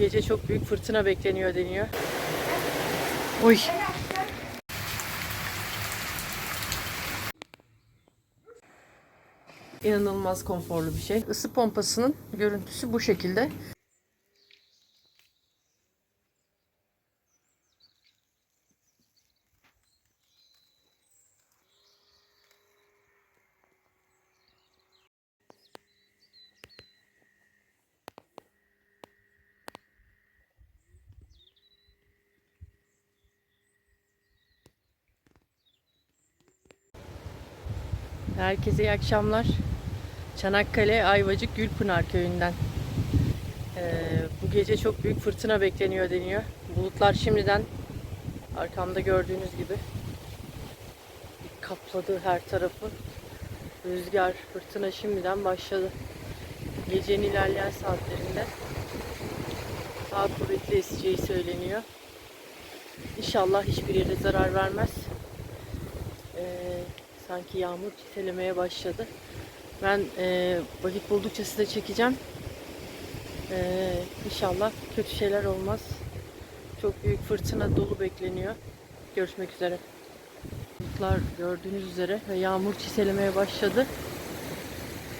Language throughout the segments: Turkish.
gece çok büyük fırtına bekleniyor deniyor. Oy. İnanılmaz konforlu bir şey. Isı pompasının görüntüsü bu şekilde. Herkese iyi akşamlar. Çanakkale Ayvacık Gülpınar köyünden. Ee, bu gece çok büyük fırtına bekleniyor deniyor. Bulutlar şimdiden arkamda gördüğünüz gibi kapladı her tarafı. Rüzgar, fırtına şimdiden başladı. Gecenin ilerleyen saatlerinde daha kuvvetli eseceği söyleniyor. İnşallah hiçbir yere zarar vermez. Ee, sanki yağmur çitelemeye başladı. Ben e, vakit buldukça size çekeceğim. Ee, inşallah kötü şeyler olmaz. Çok büyük fırtına dolu bekleniyor. Görüşmek üzere. Bulutlar gördüğünüz üzere ve yağmur çiselemeye başladı.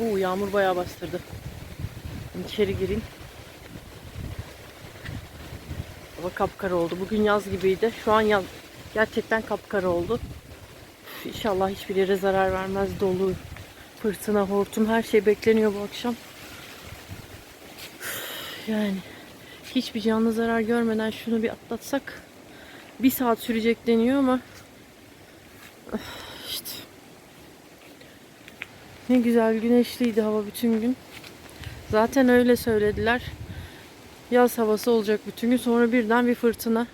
Oo, yağmur bayağı bastırdı. İçeri gireyim. Hava kapkara oldu. Bugün yaz gibiydi. Şu an yaz. Gerçekten kapkara oldu. İnşallah hiçbir yere zarar vermez. Dolu, fırtına, hortum her şey bekleniyor bu akşam. Yani hiçbir canlı zarar görmeden şunu bir atlatsak bir saat sürecek deniyor ama işte ne güzel güneşliydi hava bütün gün. Zaten öyle söylediler. Yaz havası olacak bütün gün. Sonra birden bir fırtına.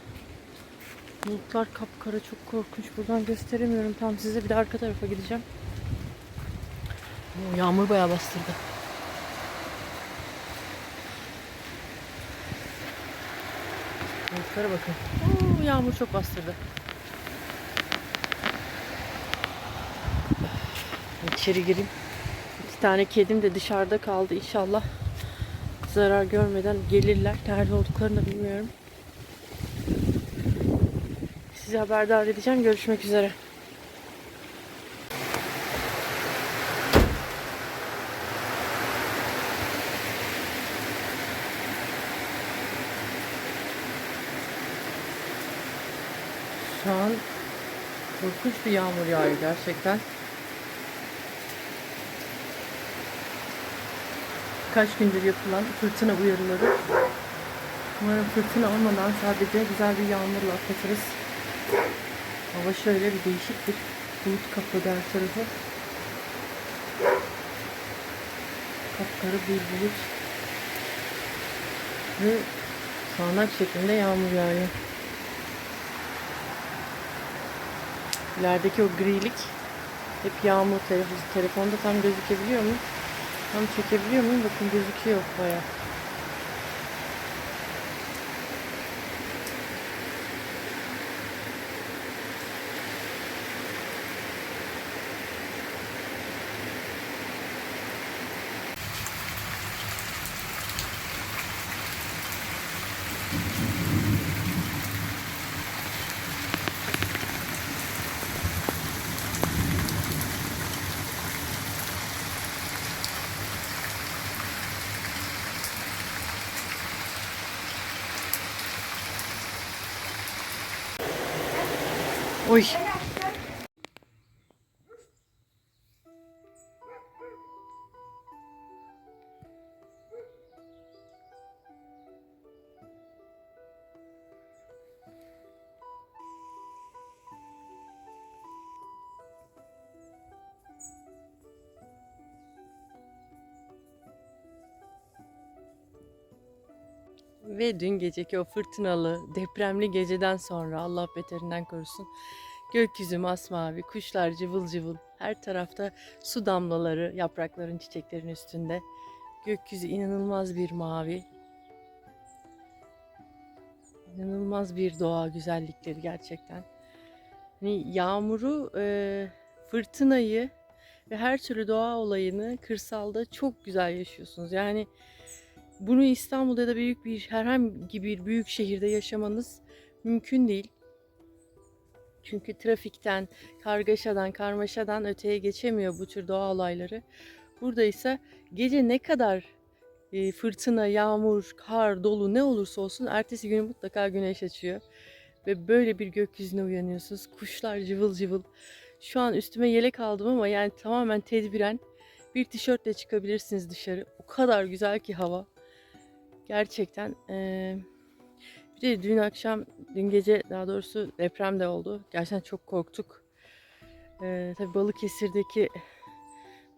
Bulutlar kapkara çok korkunç. Buradan gösteremiyorum tam size. Bir de arka tarafa gideceğim. Oo, yağmur bayağı bastırdı. Bulutlara bakın. Oo, yağmur çok bastırdı. İçeri gireyim. İki tane kedim de dışarıda kaldı. İnşallah zarar görmeden gelirler. Nerede olduklarını da bilmiyorum. Sizi haberdar edeceğim. Görüşmek üzere. Şu an korkunç bir yağmur yağıyor gerçekten. Kaç gündür yapılan fırtına uyarıları. Umarım fırtına olmadan sadece güzel bir yağmurla atlatırız. Hava şöyle bir değişik bir bulut kapladı her tarafı. Kapkara bir bulut. Ve sağanak şeklinde yağmur yağıyor. İlerideki o grilik hep yağmur telefon, telefonda tam gözükebiliyor mu? Tam çekebiliyor muyum? Bakın gözüküyor baya. Oy. Ve dün geceki o fırtınalı, depremli geceden sonra Allah beterinden korusun. Gökyüzü masmavi, kuşlar cıvıl cıvıl. Her tarafta su damlaları yaprakların, çiçeklerin üstünde. Gökyüzü inanılmaz bir mavi. İnanılmaz bir doğa güzellikleri gerçekten. Hani yağmuru, e, fırtınayı ve her türlü doğa olayını kırsalda çok güzel yaşıyorsunuz. Yani Bunu İstanbul'da ya da büyük bir herhangi bir büyük şehirde yaşamanız mümkün değil. Çünkü trafikten, kargaşadan, karmaşadan öteye geçemiyor bu tür doğa olayları. Burada ise gece ne kadar e, fırtına, yağmur, kar, dolu ne olursa olsun ertesi gün mutlaka güneş açıyor. Ve böyle bir gökyüzüne uyanıyorsunuz. Kuşlar cıvıl cıvıl. Şu an üstüme yelek aldım ama yani tamamen tedbiren bir tişörtle çıkabilirsiniz dışarı. O kadar güzel ki hava. Gerçekten. de dün akşam, dün gece daha doğrusu deprem de oldu. Gerçekten çok korktuk. Eee tabii Balıkesir'deki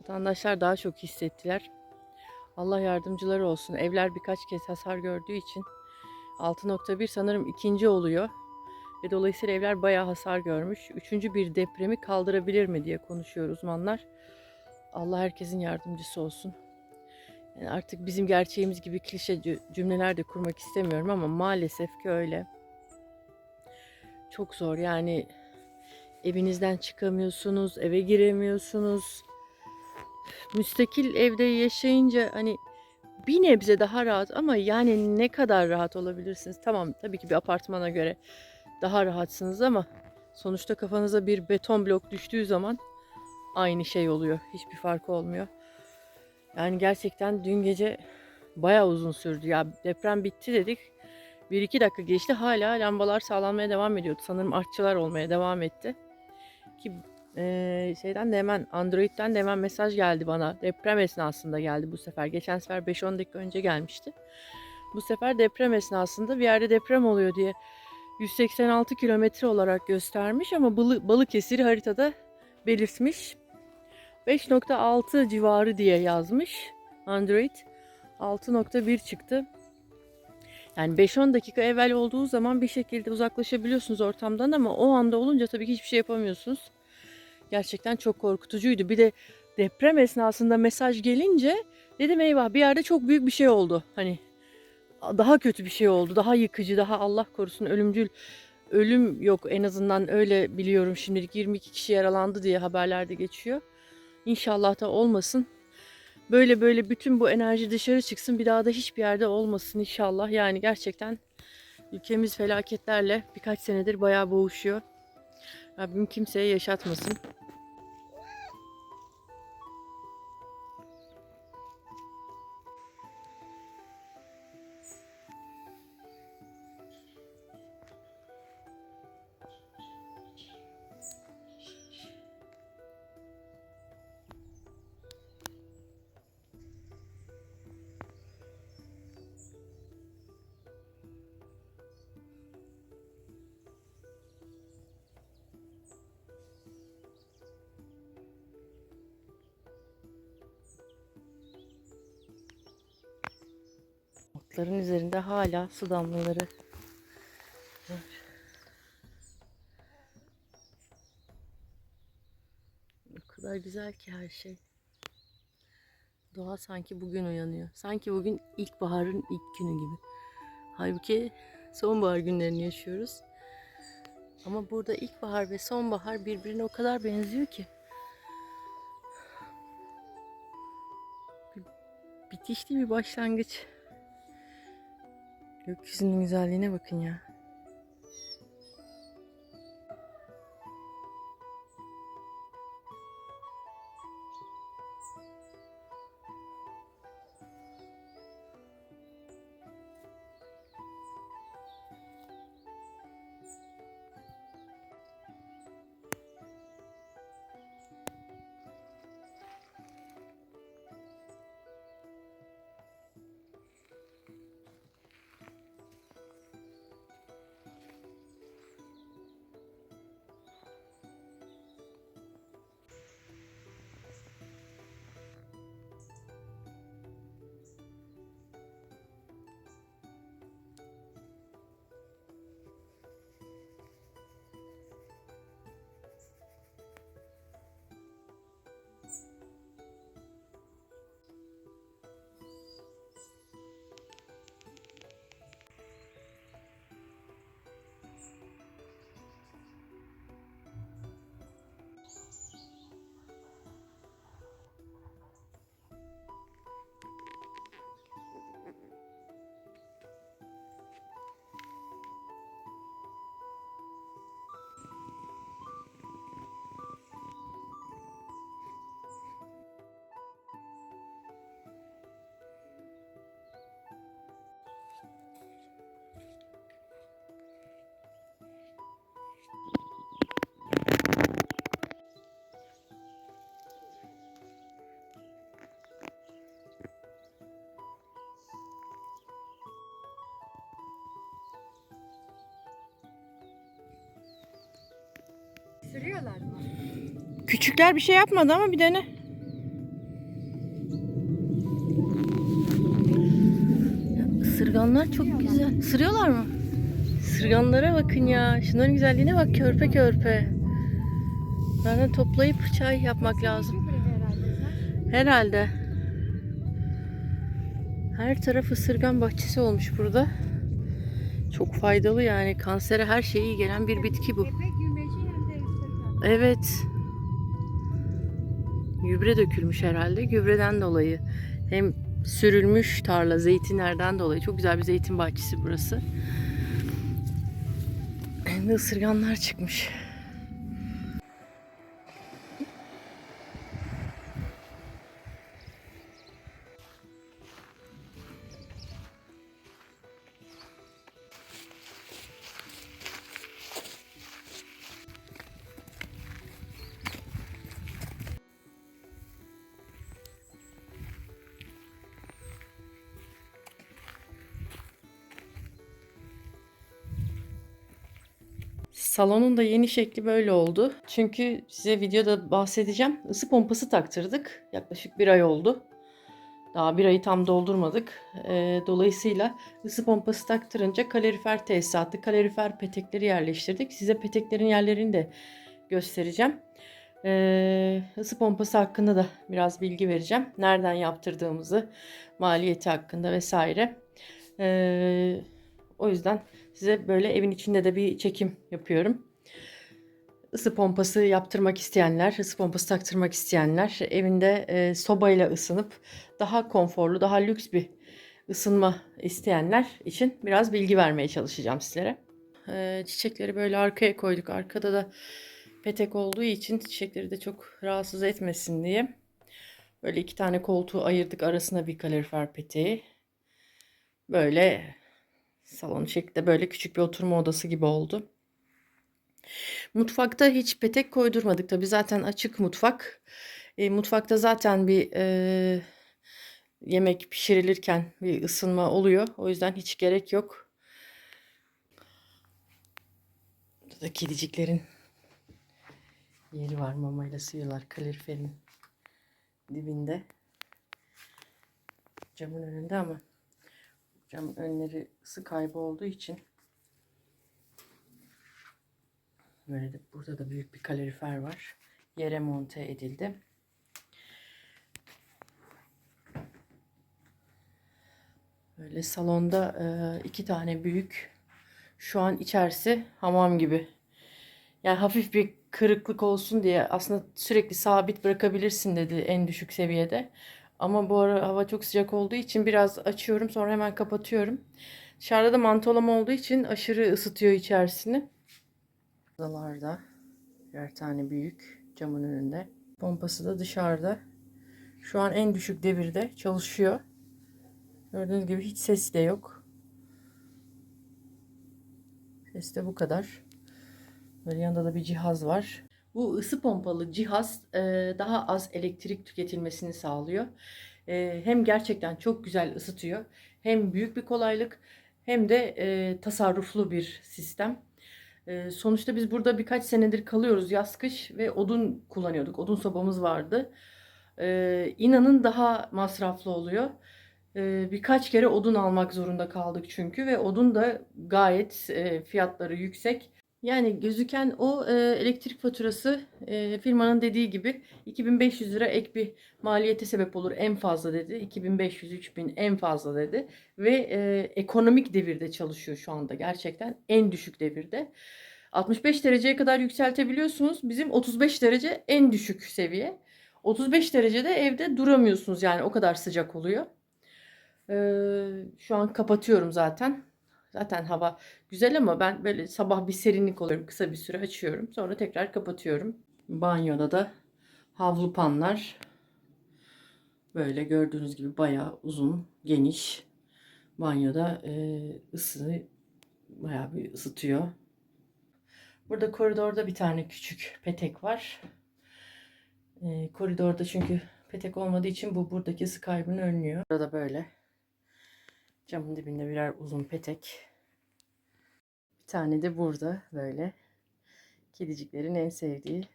vatandaşlar daha çok hissettiler. Allah yardımcıları olsun. Evler birkaç kez hasar gördüğü için 6.1 sanırım ikinci oluyor. Ve dolayısıyla evler bayağı hasar görmüş. Üçüncü bir depremi kaldırabilir mi diye konuşuyor uzmanlar. Allah herkesin yardımcısı olsun. Yani artık bizim gerçeğimiz gibi klişe cü- cümleler de kurmak istemiyorum ama maalesef ki öyle. Çok zor yani evinizden çıkamıyorsunuz, eve giremiyorsunuz. Müstakil evde yaşayınca hani bir nebze daha rahat ama yani ne kadar rahat olabilirsiniz? Tamam tabii ki bir apartmana göre daha rahatsınız ama sonuçta kafanıza bir beton blok düştüğü zaman aynı şey oluyor. Hiçbir farkı olmuyor. Yani gerçekten dün gece bayağı uzun sürdü. Ya deprem bitti dedik. Bir iki dakika geçti hala lambalar sağlanmaya devam ediyordu. Sanırım artçılar olmaya devam etti. Ki eee, şeyden de hemen Android'den de hemen mesaj geldi bana. Deprem esnasında geldi bu sefer. Geçen sefer 5-10 dakika önce gelmişti. Bu sefer deprem esnasında bir yerde deprem oluyor diye 186 kilometre olarak göstermiş ama Balı, Balıkesir'i haritada belirtmiş. 5.6 civarı diye yazmış Android. 6.1 çıktı. Yani 5-10 dakika evvel olduğu zaman bir şekilde uzaklaşabiliyorsunuz ortamdan ama o anda olunca tabii ki hiçbir şey yapamıyorsunuz. Gerçekten çok korkutucuydu. Bir de deprem esnasında mesaj gelince dedim eyvah bir yerde çok büyük bir şey oldu. Hani daha kötü bir şey oldu. Daha yıkıcı, daha Allah korusun ölümcül ölüm yok en azından öyle biliyorum şimdilik 22 kişi yaralandı diye haberlerde geçiyor. İnşallah da olmasın. Böyle böyle bütün bu enerji dışarı çıksın. Bir daha da hiçbir yerde olmasın inşallah. Yani gerçekten ülkemiz felaketlerle birkaç senedir bayağı boğuşuyor. Rabbim kimseye yaşatmasın. Otların üzerinde hala su damlaları var. O kadar güzel ki her şey. Doğa sanki bugün uyanıyor. Sanki bugün ilkbaharın ilk günü gibi. Halbuki sonbahar günlerini yaşıyoruz. Ama burada ilkbahar ve sonbahar birbirine o kadar benziyor ki. Bitişli bir başlangıç. Gökyüzünün güzelliğine bakın ya. Sürüyorlar mı? Küçükler bir şey yapmadı ama bir dene. Isırganlar çok güzel. Isırıyorlar mı? Isırganlara bakın ya. Şunların güzelliğine bak körpe körpe. Zaten toplayıp çay yapmak lazım. Herhalde. Her taraf ısırgan bahçesi olmuş burada. Çok faydalı yani. Kansere her şeye iyi gelen bir bitki bu. Evet. Gübre dökülmüş herhalde. Gübreden dolayı. Hem sürülmüş tarla zeytinlerden dolayı. Çok güzel bir zeytin bahçesi burası. Hem de ısırganlar çıkmış. Salonun da yeni şekli böyle oldu. Çünkü size videoda bahsedeceğim. Isı pompası taktırdık. Yaklaşık bir ay oldu. Daha bir ayı tam doldurmadık. Ee, dolayısıyla ısı pompası taktırınca kalorifer tesisatı, kalorifer petekleri yerleştirdik. Size peteklerin yerlerini de göstereceğim. Ee, ısı pompası hakkında da biraz bilgi vereceğim. Nereden yaptırdığımızı, maliyeti hakkında vesaire. Ee, o yüzden size böyle evin içinde de bir çekim yapıyorum. Isı pompası yaptırmak isteyenler, ısı pompası taktırmak isteyenler evinde e, sobayla ısınıp daha konforlu, daha lüks bir ısınma isteyenler için biraz bilgi vermeye çalışacağım sizlere. E, çiçekleri böyle arkaya koyduk. Arkada da petek olduğu için çiçekleri de çok rahatsız etmesin diye. Böyle iki tane koltuğu ayırdık arasına bir kalorifer peteği. Böyle salon şeklinde böyle küçük bir oturma odası gibi oldu. Mutfakta hiç petek koydurmadık tabii zaten açık mutfak. E, mutfakta zaten bir e, yemek pişirilirken bir ısınma oluyor. O yüzden hiç gerek yok. Burada da kediciklerin yeri var mamayla sıyıyorlar kaloriferin dibinde. Camın önünde ama camın önleri ısı kaybı olduğu için Böyle de burada da büyük bir kalorifer var. Yere monte edildi. Böyle salonda e, iki tane büyük. Şu an içerisi hamam gibi. Yani hafif bir kırıklık olsun diye aslında sürekli sabit bırakabilirsin dedi en düşük seviyede. Ama bu ara hava çok sıcak olduğu için biraz açıyorum sonra hemen kapatıyorum. Dışarıda da mantolama olduğu için aşırı ısıtıyor içerisini. Odalarda birer tane büyük camın önünde. Pompası da dışarıda. Şu an en düşük devirde çalışıyor. Gördüğünüz gibi hiç ses de yok. Ses de bu kadar. Böyle yanında da bir cihaz var. Bu ısı pompalı cihaz e, daha az elektrik tüketilmesini sağlıyor. E, Hem gerçekten çok güzel ısıtıyor. Hem büyük bir kolaylık hem de e, tasarruflu bir sistem. Sonuçta biz burada birkaç senedir kalıyoruz yaz kış ve odun kullanıyorduk. Odun sobamız vardı. Ee, inanın daha masraflı oluyor. Ee, birkaç kere odun almak zorunda kaldık çünkü ve odun da gayet e, fiyatları yüksek. Yani gözüken o e, elektrik faturası e, firmanın dediği gibi 2500 lira ek bir maliyete sebep olur en fazla dedi. 2500-3000 en fazla dedi. Ve e, ekonomik devirde çalışıyor şu anda gerçekten en düşük devirde. 65 dereceye kadar yükseltebiliyorsunuz. Bizim 35 derece en düşük seviye. 35 derecede evde duramıyorsunuz yani o kadar sıcak oluyor. Ee, şu an kapatıyorum zaten. Zaten hava güzel ama ben böyle sabah bir serinlik oluyorum. Kısa bir süre açıyorum. Sonra tekrar kapatıyorum. Banyoda da havlu panlar. Böyle gördüğünüz gibi bayağı uzun, geniş. Banyoda e, ısı bayağı bir ısıtıyor. Burada koridorda bir tane küçük petek var. E, koridorda çünkü petek olmadığı için bu buradaki ısı kaybını önlüyor. Burada böyle camın dibinde birer uzun petek. Bir tane de burada böyle Kediciklerin en sevdiği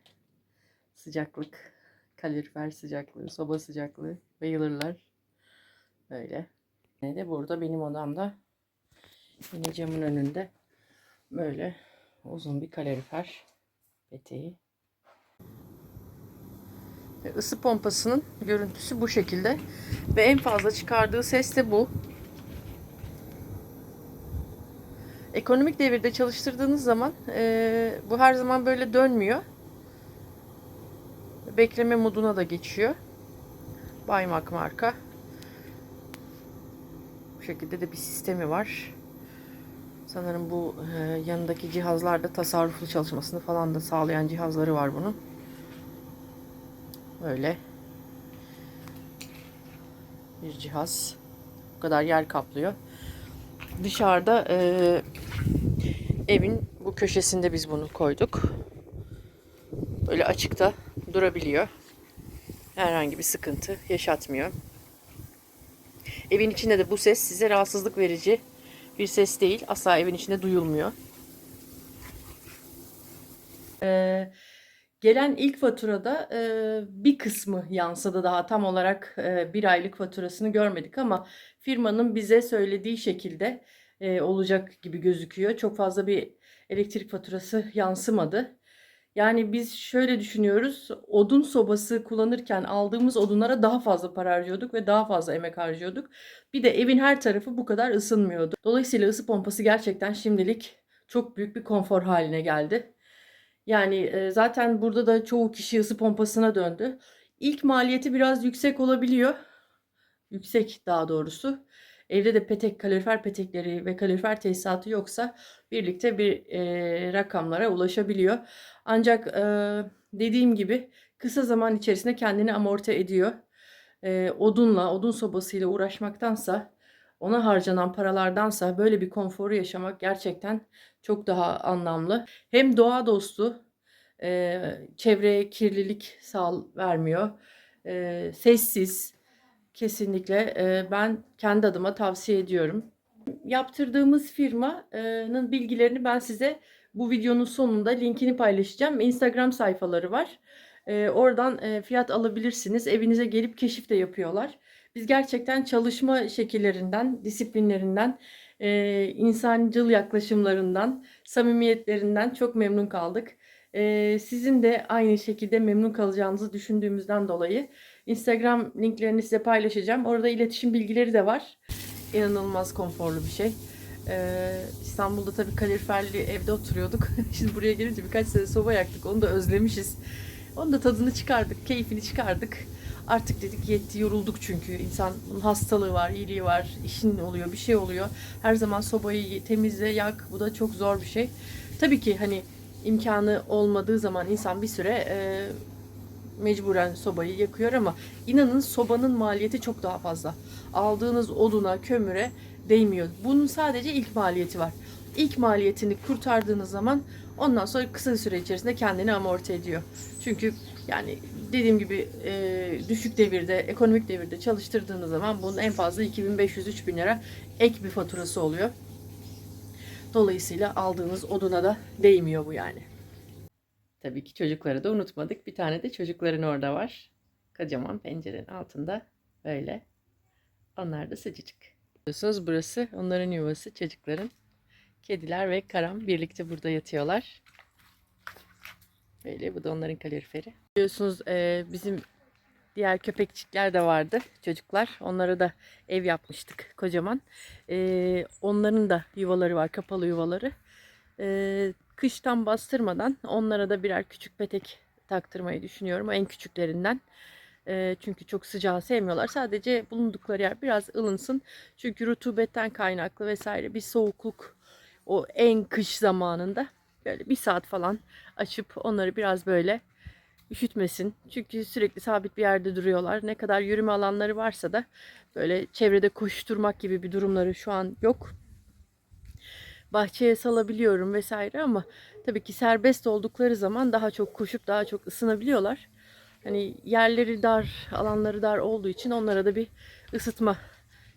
sıcaklık. Kalorifer sıcaklığı, soba sıcaklığı. Bayılırlar. Böyle. Ne de burada benim odamda yine camın önünde böyle uzun bir kalorifer peteği. Isı pompasının görüntüsü bu şekilde. Ve en fazla çıkardığı ses de bu. Ekonomik devirde çalıştırdığınız zaman eee, bu her zaman böyle dönmüyor. Bekleme moduna da geçiyor. Baymak marka. Bu şekilde de bir sistemi var. Sanırım bu eee, yanındaki cihazlarda tasarruflu çalışmasını falan da sağlayan cihazları var bunun. Böyle bir cihaz. Bu kadar yer kaplıyor. Dışarıda eee, evin bu köşesinde biz bunu koyduk. Böyle açıkta durabiliyor. Herhangi bir sıkıntı yaşatmıyor. Evin içinde de bu ses size rahatsızlık verici bir ses değil. Asla evin içinde duyulmuyor. Ee, gelen ilk faturada e, bir kısmı yansıdı daha tam olarak e, bir aylık faturasını görmedik ama firmanın bize söylediği şekilde e, olacak gibi gözüküyor. Çok fazla bir elektrik faturası yansımadı. Yani biz şöyle düşünüyoruz. Odun sobası kullanırken aldığımız odunlara daha fazla para harcıyorduk ve daha fazla emek harcıyorduk. Bir de evin her tarafı bu kadar ısınmıyordu. Dolayısıyla ısı pompası gerçekten şimdilik çok büyük bir konfor haline geldi. Yani zaten burada da çoğu kişi ısı pompasına döndü. İlk maliyeti biraz yüksek olabiliyor. Yüksek daha doğrusu. Evde de petek, kalorifer petekleri ve kalorifer tesisatı yoksa birlikte bir e, rakamlara ulaşabiliyor. Ancak e, dediğim gibi kısa zaman içerisinde kendini amorti ediyor. E, odunla, odun sobasıyla uğraşmaktansa, ona harcanan paralardansa böyle bir konforu yaşamak gerçekten çok daha anlamlı. Hem doğa dostu, e, çevreye kirlilik sağ vermiyor, e, sessiz, Kesinlikle e, ben kendi adıma tavsiye ediyorum. Yaptırdığımız firmanın bilgilerini ben size bu videonun sonunda linkini paylaşacağım. Instagram sayfaları var. Oradan fiyat alabilirsiniz. Evinize gelip keşif de yapıyorlar. Biz gerçekten çalışma şekillerinden, disiplinlerinden, e, insancıl yaklaşımlarından, samimiyetlerinden çok memnun kaldık. E, sizin de aynı şekilde memnun kalacağınızı düşündüğümüzden dolayı Instagram linklerini size paylaşacağım. Orada iletişim bilgileri de var. İnanılmaz konforlu bir şey. Ee, İstanbul'da tabii kaloriferli evde oturuyorduk. Şimdi buraya gelince birkaç sene soba yaktık. Onu da özlemişiz. Onun da tadını çıkardık, keyfini çıkardık. Artık dedik yetti, yorulduk çünkü. İnsanın hastalığı var, iyiliği var, işin oluyor, bir şey oluyor. Her zaman sobayı temizle, yak. Bu da çok zor bir şey. Tabii ki hani imkanı olmadığı zaman insan bir süre e, mecburen sobayı yakıyor ama inanın sobanın maliyeti çok daha fazla. Aldığınız oduna, kömüre değmiyor. Bunun sadece ilk maliyeti var. İlk maliyetini kurtardığınız zaman ondan sonra kısa süre içerisinde kendini amorti ediyor. Çünkü yani dediğim gibi e, düşük devirde, ekonomik devirde çalıştırdığınız zaman bunun en fazla 2500-3000 lira ek bir faturası oluyor. Dolayısıyla aldığınız oduna da değmiyor bu yani. Tabii ki çocukları da unutmadık. Bir tane de çocukların orada var. Kocaman pencerenin altında böyle. Onlar da sıcacık. Biliyorsunuz burası onların yuvası çocukların. Kediler ve Karam birlikte burada yatıyorlar. Böyle bu da onların kaloriferi. Biliyorsunuz e, bizim diğer köpekçikler de vardı çocuklar. Onlara da ev yapmıştık kocaman. E, onların da yuvaları var kapalı yuvaları. E, kıştan bastırmadan onlara da birer küçük petek taktırmayı düşünüyorum. En küçüklerinden. E, çünkü çok sıcağı sevmiyorlar. Sadece bulundukları yer biraz ılınsın. Çünkü rutubetten kaynaklı vesaire bir soğukluk o en kış zamanında böyle bir saat falan açıp onları biraz böyle üşütmesin. Çünkü sürekli sabit bir yerde duruyorlar. Ne kadar yürüme alanları varsa da böyle çevrede koşturmak gibi bir durumları şu an yok bahçeye salabiliyorum vesaire ama tabii ki serbest oldukları zaman daha çok koşup daha çok ısınabiliyorlar. Hani yerleri dar, alanları dar olduğu için onlara da bir ısıtma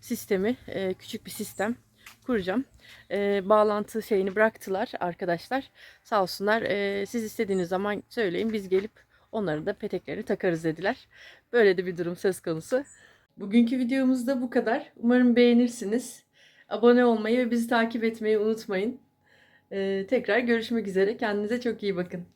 sistemi, e, küçük bir sistem kuracağım. Ee, bağlantı şeyini bıraktılar arkadaşlar. Sağ olsunlar. Ee, siz istediğiniz zaman söyleyin biz gelip onları da peteklerini takarız dediler. Böyle de bir durum söz konusu. Bugünkü videomuz da bu kadar. Umarım beğenirsiniz. Abone olmayı ve bizi takip etmeyi unutmayın. Ee, tekrar görüşmek üzere. Kendinize çok iyi bakın.